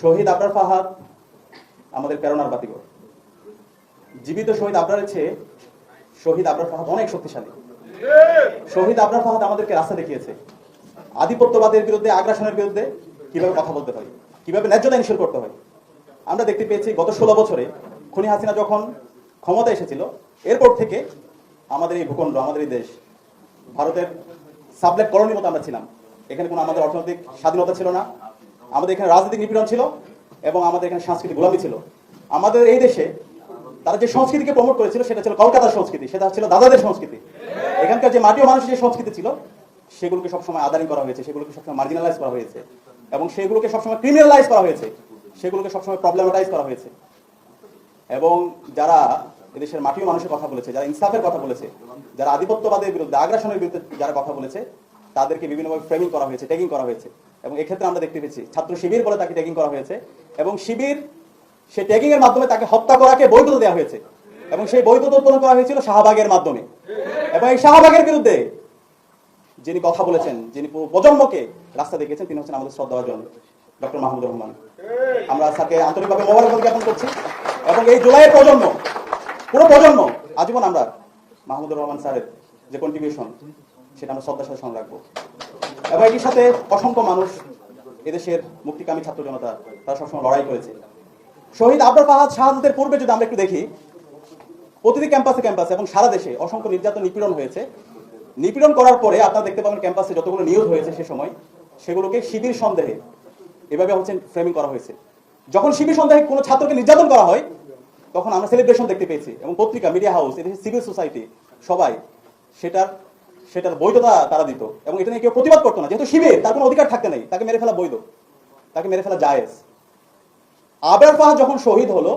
শহীদ আবরার ফাহাদ, আমাদের প্রেরণার বাতিঘর। জীবিত শহীদ আবরারের চেয়ে শহীদ আবরার ফাহাদ অনেক শক্তিশালী। শহীদ আবরার ফাহাদ আমাদেরকে রাস্তা দেখিয়েছে। আধিপত্যবাদের বিরুদ্ধে, আগ্রাসনের বিরুদ্ধে কীভাবে কথা বলতে হয়, কীভাবে ন্যায্যতা নিশ্চয় করতে হয়। আমরা দেখতে পেয়েছি গত ষোলো বছরে খুনি হাসিনা যখন ক্ষমতা এসেছিল, এরপর থেকে আমাদের এই ভূখণ্ড, আমাদের এই দেশ, ভারতের সাবলেট কলোনির মতো আমরা ছিলাম। এখানে কোনো আমাদের অর্থনৈতিক স্বাধীনতা ছিল না। আমাদের এখানে রাজনৈতিক নিপীড়ন ছিল এবং আমাদের এখানে সাংস্কৃতিক গোলামি ছিল। আমাদের এই দেশে তারা যে সংস্কৃতিকে প্রমোট করেছিল সেটা ছিল কলকাতার সংস্কৃতি, সেটা ছিল দাদাদের সংস্কৃতি। এখানকার যে মাটি ও মানুষের যে সংস্কৃতি ছিল, সেগুলোকে সবসময় আদানি করা হয়েছে, সেগুলোকে সবসময় মার্জিনালাইজ করা হয়েছে এবং সেগুলোকে সবসময় ক্রিমিনালাইজ করা হয়েছে, সেগুলোকে সবসময় প্রবলেমাটাইজ করা হয়েছে। এবং যারা এদেশের মাটি ও মানুষের কথা বলেছে, যারা ইনসাফের কথা বলেছে, যারা আধিপত্যবাদের বিরুদ্ধে, আগ্রাসনের বিরুদ্ধে যারা কথা বলেছে, তাদেরকে বিভিন্নভাবে ফ্রেমিং করা হয়েছে ট্যাগিং করা হয়েছে। এবং এক্ষেত্রে আমরা দেখতে পেয়েছি ছাত্র শিবির বলে তাকে ট্যাগিং করা হয়েছে এবং শিবির সে ট্যাগিং এর মাধ্যমে তাকে হত্যা করাকে বৈধতা দেওয়া হয়েছে এবং সেই বৈধতা উৎপন্ন করা হয়েছিল শাহবাগের মাধ্যমে। এবং এই শাহবাগের বিরুদ্ধে যিনি কথা বলেছেন, যিনি পুরো প্রজন্মকে রাস্তা দেখিয়েছেন, তিনি হচ্ছেন আমাদের শ্রদ্ধাভাজন ডক্টর মাহমুদুর রহমান। আমরা স্যারকে আন্তরিকভাবে মোবারকবাদ জ্ঞাপন করছি এবং এই জুলাইয়ের প্রজন্ম, পুরো প্রজন্ম, আজীবন আমরা মাহমুদুর রহমান স্যারের যে কন্ট্রিবিউশন সেটা আমরা শ্রদ্ধার সাথে রাখব। এবং একই সাথে অসংখ্য মানুষ এদেশের মুক্তিকামী ছাত্র জনতা, তারা সবসময় লড়াই করেছে। শহীদ আবরার ফাহাদ শাহাদতের পূর্বে যদি আমরা একটু দেখি, প্রতিটি ক্যাম্পাসে ক্যাম্পাসে এবং সারা দেশে অসংখ্য নির্যাতন, নিপীড়ন হয়েছে। নিপীড়ন করার পরে আপনারা দেখতে পাবেন ক্যাম্পাসে যতগুলো নিউজ হয়েছে সে সময়, সেগুলোকে শিবির সন্দেহে এভাবে হচ্ছে ফ্রেমিং করা হয়েছে। যখন শিবির সন্দেহে কোনো ছাত্রকে নির্যাতন করা হয়, তখন আমরা সেলিব্রেশন দেখতে পেয়েছি এবং পত্রিকা মিডিয়া হাউস এদেশের সিভিল সোসাইটি সবাই সেটার সেটার বৈধতা তারা দিত এবং এটা নিয়ে কেউ প্রতিবাদ করতো না। যেহেতু শিবির, তার কোনো অধিকার থাকতে নেই। তাকে মেরে ফেলা বৈধ। তাকে মেরে ফেলা জায়েজ। আবরার ফাহাদ যখন শহীদ হলো,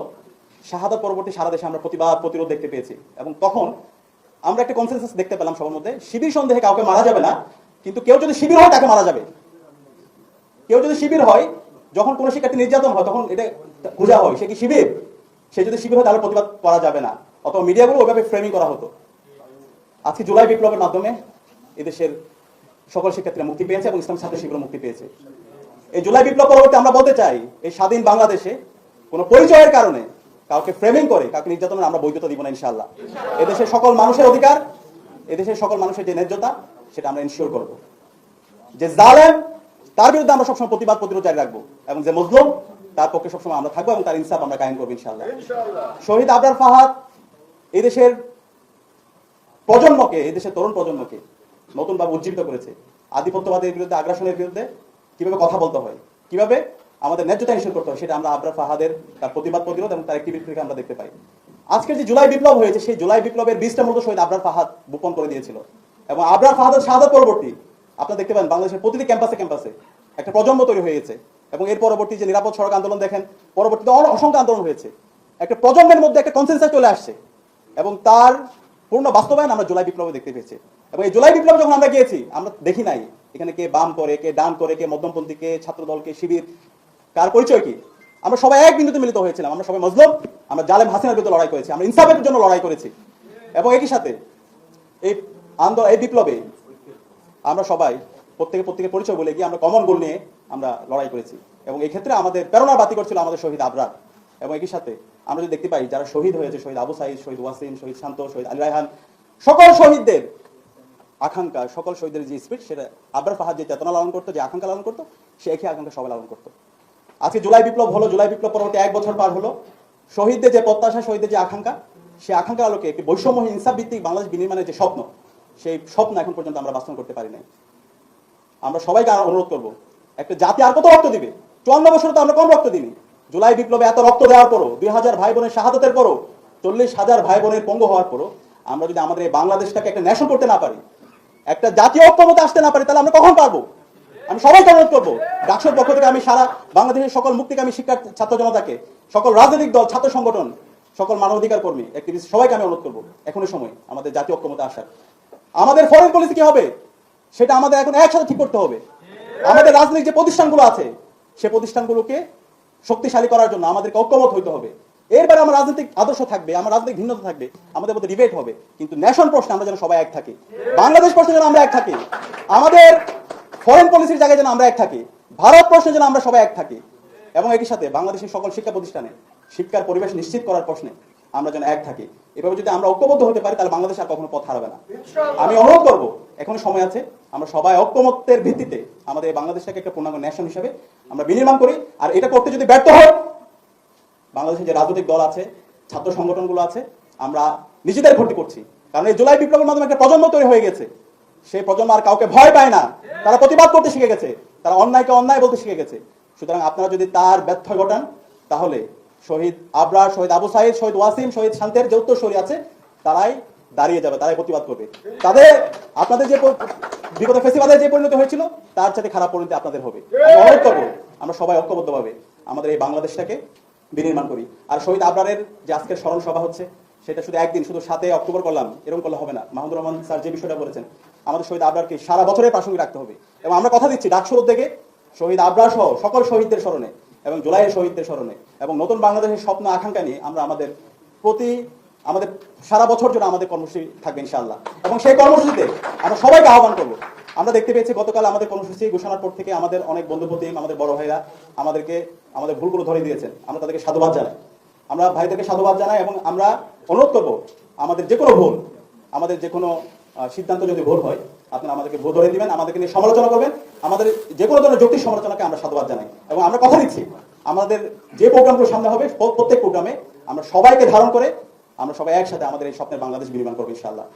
শাহাদাত পরবর্তী সারা দেশে আমরা প্রতিবাদ, প্রতিরোধ দেখতে পেয়েছি। এবং তখন আমরা একটা কনসেন্সাস দেখতে পেলাম সবার মধ্যে, শিবির সন্দেহে কাউকে মারা যাবে না, কিন্তু কেউ যদি শিবির হয় তাকে মারা যাবে। কেউ যদি শিবির হয়, যখন কোনো শিক্ষার্থী নির্যাতন হয়, তখন এটা খোঁজা হয়, সে কি শিবির? সে যদি শিবির হয়, তাহলে প্রতিবাদ করা যাবে না। অথবা মিডিয়াগুলো ওইভাবে ফ্রেমিং করা হতো। আজকে জুলাই বিপ্লবের মাধ্যমে এদেশের সকল শিক্ষার্থীরা মুক্তি পেয়েছে এবং ইসলাম ছাত্র শিবির মুক্তি পেয়েছে। এই জুলাই বিপ্লব পরবর্তী আমরা বলতে চাই এই স্বাধীন বাংলাদেশে কোনো পরিচয়ের কারণে কাউকে ফ্রেমিং করে কাউকে নির্যাতনের আমরা বৈধতা দিব না ইনশাল্লাহ এদেশের সকল মানুষের অধিকার এদেশের সকল মানুষের যে ন্যায্যতা সেটা আমরা ইনশিওর করব। যে জালেম তার বিরুদ্ধে আমরা সবসময় প্রতিবাদ প্রতিরোধ জারি রাখব এবং যে মজলুম তার পক্ষে সবসময় আমরা থাকব এবং তার ইনসাফ আমরা কায়েম করব ইনশাল্লাহ শহীদ আবরার ফাহাদ এই দেশের প্রজন্মকে, এই দেশের তরুণ প্রজন্মকে নতুনভাবে উজ্জীবিত করেছে। আধিপত্যবাদের বিরুদ্ধে, আগ্রাসনের বিরুদ্ধে কীভাবে কথা বলতে হয়, কীভাবে আমাদের ন্যায্যতা নিশ্চিত করতে হয়, সেটা আমরা আবরার ফাহাদের তার প্রতিবাদ প্রতিরোধ এবং তার অ্যাক্টিভিটি থেকে আমরা দেখতে পাই। আজকের যে জুলাই বিপ্লব হয়েছে, সেই জুলাই বিপ্লবের বীজটা মূলত শহীদ আবরার ফাহাদ বোপন করে দিয়েছিল। এবং আবরার ফাহাদের শাহাদাত পরবর্তী, আপনারা দেখতে পান বাংলাদেশের প্রতিটি ক্যাম্পাসে ক্যাম্পাসে একটা প্রজন্ম তৈরি হয়েছে। এবং এর পরবর্তী যে নিরাপদ সড়ক আন্দোলন দেখেন, পরবর্তীতে অসংখ্য আন্দোলন হয়েছে। একটা প্রজন্মের মধ্যে একটা কনসেন্সাস চলে আসছে। এবং তার পূর্ণ বাস্তবায়ন আমরা জুলাই বিপ্লবে দেখতে পেয়েছি। এবং এই জুলাই বিপ্লবে যখন আমরা গিয়েছি, আমরা দেখি নাই এখানে কে বাম করে, কে ডান করে, কে মধ্যমপন্থী, কে ছাত্রদল, কে শিবির, কার পরিচয় কি? আমরা সবাই এক বিন্দুতে মিলিত হয়েছিলাম, আমরা সবাই মজলুম, আমরা জালেম হাসিনার বিরুদ্ধে লড়াই করেছি, আমরা ইনসাফের জন্য লড়াই করেছি। এবং একই সাথে এই আন্দোলন এই বিপ্লবে আমরা সবাই প্রত্যেকে প্রত্যেকের পরিচয় বলে গিয়ে আমরা কমন গোল নিয়ে আমরা লড়াই করেছি। এবং এই ক্ষেত্রে আমাদের প্রেরণার বাতি করছিল আমাদের শহীদ আবরার। এবং একই সাথে আমরা যদি দেখতে পাই যারা শহীদ হয়েছে, শহীদ আবু সাইদ, শহীদ ওয়াসিম, শহীদ শান্ত, শহীদ আলী রায়হান, সকল শহীদদের আকাঙ্ক্ষা, সকল শহীদের যে স্পিড সেটা আবরার ফাহাদ যে চেতনা লালন করতো, যে আকাঙ্ক্ষা লালন করতো, সে একই আকাঙ্ক্ষা সবাই লালন করতো। আজকে জুলাই বিপ্লব হলো, জুলাই বিপ্লব পরবর্তী এক বছর পার হলো। শহীদদের যে প্রত্যাশা, শহীদদের যে আকাঙ্ক্ষা সেই আকাঙ্ক্ষার আলোকে একটি বৈষম্যহীন ভিত্তিক বাংলাদেশ বিনির্মাণের যে স্বপ্ন, সেই স্বপ্ন এখন পর্যন্ত আমরা বাস্তবায়ন করতে পারি নাই। আমরা সবাইকে অনুরোধ করব, একটা জাতি আর কত রক্ত দিবে? চুয়ান্ন বছর তো আমরা কম রক্ত দিনি জুলাই বিপ্লবে এত রক্ত দেওয়ার পরও, দুই হাজার ভাই বোনের শাহাদতের পরও, চল্লিশ হাজার ভাই বোনের পঙ্গু হওয়ার পরও আমরা যদি আমাদের এই বাংলাদেশটাকে একটা ন্যাশন করতে না পারি, একটা জাতীয় ঐক্যমতে আসতে না পারি, তাহলে আমরা কখন পারব? আমি সবাইকে অনুরোধ করব, ডাকসুর পক্ষ থেকে আমি সারা বাংলাদেশের সকল মুক্তিকামী শিক্ষার্থী ছাত্র জনতাকে, সকল রাজনৈতিক দল, ছাত্র সংগঠন, সকল মানবাধিকার কর্মী অ্যাক্টিভিস্ট সবাইকে আমি অনুরোধ করব, এখনই সময় আমাদের জাতীয় ঐক্যমতে আসার। আমাদের ফরেন পলিসি কি হবে? সেটা আমাদের এখন একসাথে ঠিক করতে হবে। আমাদের রাজনৈতিক যে প্রতিষ্ঠানগুলো আছে, সে প্রতিষ্ঠানগুলোকে শক্তিশালী করার জন্য আমাদেরকে ঐক্যমত হইতে হবে। এরপরে আমার রাজনৈতিক আদর্শ থাকবে, আমার রাজনৈতিক ভিন্নতা থাকবে, আমাদের মধ্যে ডিবেট হবে। কিন্তু ন্যাশন প্রশ্নে আমরা যেন সবাই এক থাকি। বাংলাদেশ প্রশ্নে যেন আমরা এক থাকি। আমাদের ফরেন পলিসির জায়গায় যেন আমরা এক থাকি। ভারত প্রশ্নে যেন আমরা সবাই এক থাকি। এবং একই সাথে বাংলাদেশের সকল শিক্ষা প্রতিষ্ঠানে শিক্ষার পরিবেশ নিশ্চিত করার প্রশ্নে আমরা যেন এক থাকি। এভাবে যদি আমরা ঐক্যবদ্ধ হতে পারি তাহলে বাংলাদেশ আর কখনো পথ হারাবে না। আমি অনুরোধ করব এখনও সময় আছে আমরা সবাই ঐক্যমত্যের ভিত্তিতে আমাদের এই বাংলাদেশটাকে একটা পূর্ণাঙ্গ ন্যাশন হিসেবে আমরা বিনির্মাণ করি। আর এটা করতে যদি ব্যর্থ হয় বাংলাদেশের যে রাজনৈতিক দল আছে ছাত্র সংগঠনগুলো আছে আমরা নিজেদের ভর্তি করছি। কারণ এই জুলাই বিপ্লবের মাধ্যমে একটা প্রজন্ম তৈরি হয়ে গেছে। সেই প্রজন্ম আর কাউকে ভয় পায় না। তারা প্রতিবাদ করতে শিখে গেছে। তারা অন্যায়কে অন্যায় বলতে শিখে গেছে। সুতরাং আপনারা যদি তার ব্যর্থ ঘটান তাহলে শহীদ আবরার, শহীদ আবু সাইদ, শহীদ ওয়াসিম, শহীদ শান্তের যে উত্তরসূরি আছে, তারাই দাঁড়িয়ে যাবে, তারাই প্রতিবাদ করবে। তাদের, আপনাদের যে বিগত ফেসিবাদের যে পরিণতি হয়েছিল, তার সাথে খারাপ পরিণতি আপনাদের হবে। আমরা সবাই ঐক্যবদ্ধভাবে আমাদের এই বাংলাদেশটাকে বিনির্মাণ করি। আর শহীদ আবরারের যে আজকের স্মরণ সভা হচ্ছে, সেটা শুধু একদিন, শুধু সাতে অক্টোবর করলাম, এরকম করলে হবে না। মাহমুদুর রহমান স্যার যে বিষয়টা বলেছেন, আমাদের শহীদ আবরারকে সারা বছরের প্রাসঙ্গিক রাখতে হবে। এবং আমরা কথা দিচ্ছি ডাকসুর থেকে শহীদ আবরার সহ সকল শহীদদের স্মরণে। এবং জুলাইয়ের শহীদদের স্মরণে। এবং নতুন বাংলাদেশের স্বপ্ন, আকাঙ্ক্ষা নিয়ে আমরা আমাদের প্রতি, আমাদের সারা বছর জন্য আমাদের কর্মসূচি থাকবে ইনশাআল্লাহ। এবং সেই কর্মসূচিতে আমরা সবাইকে আহ্বান করব। আমরা দেখতে পেয়েছি গতকাল আমাদের কর্মসূচি ঘোষণার পর থেকে আমাদের অনেক বন্ধুপতি আমাদের বড় ভাইরা আমাদেরকে, আমাদের ভুলগুলো ধরে দিয়েছেন। আমরা তাদেরকে সাধুবাদ জানাই। আমরা ভাইদেরকে সাধুবাদ জানাই এবং আমরা অনুরোধ করব, আমাদের যে কোনো ভুল, আমাদের যে কোনো সিদ্ধান্ত যদি ভুল হয়, আপনারা আমাদেরকে ভুল ধরে দিবেন, আমাদেরকে নিয়ে সমালোচনা করবেন, আমাদের যে কোনো ধরনের যৌক্তিক সমালোচনাকে আমরা সাধুবাদ জানাই। এবং আমরা কথা দিচ্ছি, আমাদের যে প্রোগ্রামগুলো সামনে হবে প্রত্যেক প্রোগ্রামে আমরা সবাইকে ধারণ করে আমরা সবাই একসাথে আমাদের এই স্বপ্নের বাংলাদেশ বিনির্মাণ করব ইনশাআল্লাহ।